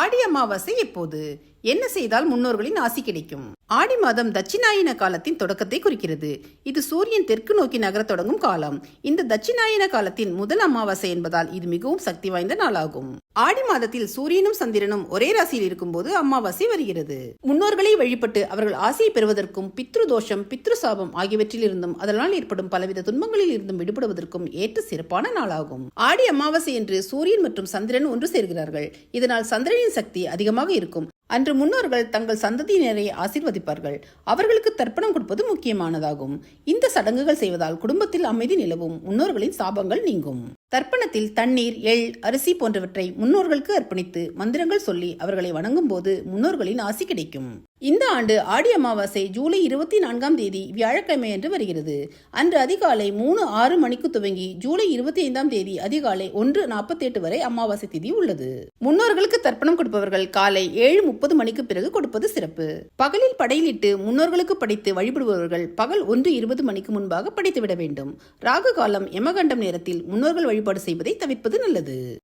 ஆடி அமாவாசை எப்போது? என்ன செய்தால் முன்னோர்களின் ஆசி கிடைக்கும்? ஆடி மாதம் தட்சிணாயன காலத்தின் தொடக்கத்தை குறிக்கிறது. இது சூரியன் தெற்கு நோக்கி நகரத் தொடங்கும் காலம். இந்த தட்சிணாயன காலத்தின் முதல் அமாவாசை என்பதால் இது மிகவும் சக்தி வாய்ந்த நாளாகும். ஆடி மாதத்தில் சூரியனும் சந்திரனும் ஒரே ராசியில் இருக்கும்போது அமாவாசை வருகிறது. முன்னோர்களை வழிபட்டு அவர்கள் ஆசையை பெறுவதற்கும் பித்ரு தோஷம் பித்ரு சாபம் ஆகியவற்றில் இருந்தும் அதனால் ஏற்படும் பலவித துன்பங்களில் இருந்தும் விடுபடுவதற்கும் ஏற்ற சிறப்பான நாளாகும். ஆடி அமாவாசை என்று சூரியன் மற்றும் சந்திரன் ஒன்று சேர்கிறார்கள். இதனால் சந்திரனின் சக்தி அதிகமாக இருக்கும். அன்று முன்னோர்கள் தங்கள் சந்ததியினரை ஆசிர்வதிப்பார்கள். அவர்களுக்கு தர்ப்பணம் கொடுப்பது முக்கியமானதாகும். இந்த சடங்குகள் செய்வதால் குடும்பத்தில் அமைதி நிலவும். முன்னோர்களின் சாபங்கள் நீங்கும். தர்ப்பணத்தில் தண்ணீர் எள் அரிசி போன்றவற்றை முன்னோர்களுக்கு அர்ப்பணித்து மந்திரங்கள் சொல்லி அவர்களை வணங்கும் போது முன்னோர்களின் ஆசி கிடைக்கும். இந்த ஆண்டு ஆடி அமாவாசை ஜூலை இருபத்தி நான்காம் தேதி வியாழக்கிழமை என்று வருகிறது. அன்று அதிகாலை மூணு ஆறு மணிக்கு துவங்கி ஜூலை இருபத்தி ஐந்தாம் தேதி அதிகாலை ஒன்று நாற்பத்தி எட்டு வரை அமாவாசை திதி உள்ளது. முன்னோர்களுக்கு தர்ப்பணம் கொடுப்பவர்கள் காலை ஏழு முப்பது மணிக்கு பிறகு கொடுப்பது சிறப்பு. பகலில் படையிலிட்டு முன்னோர்களுக்கு படைத்து வழிபடுபவர்கள் பகல் ஒன்று இருபது மணிக்கு முன்பாக படைத்துவிட வேண்டும். ராகு காலம் எமகண்டம் நேரத்தில் முன்னோர்கள் வழிபாடு செய்வதை தவிர்ப்பது நல்லது.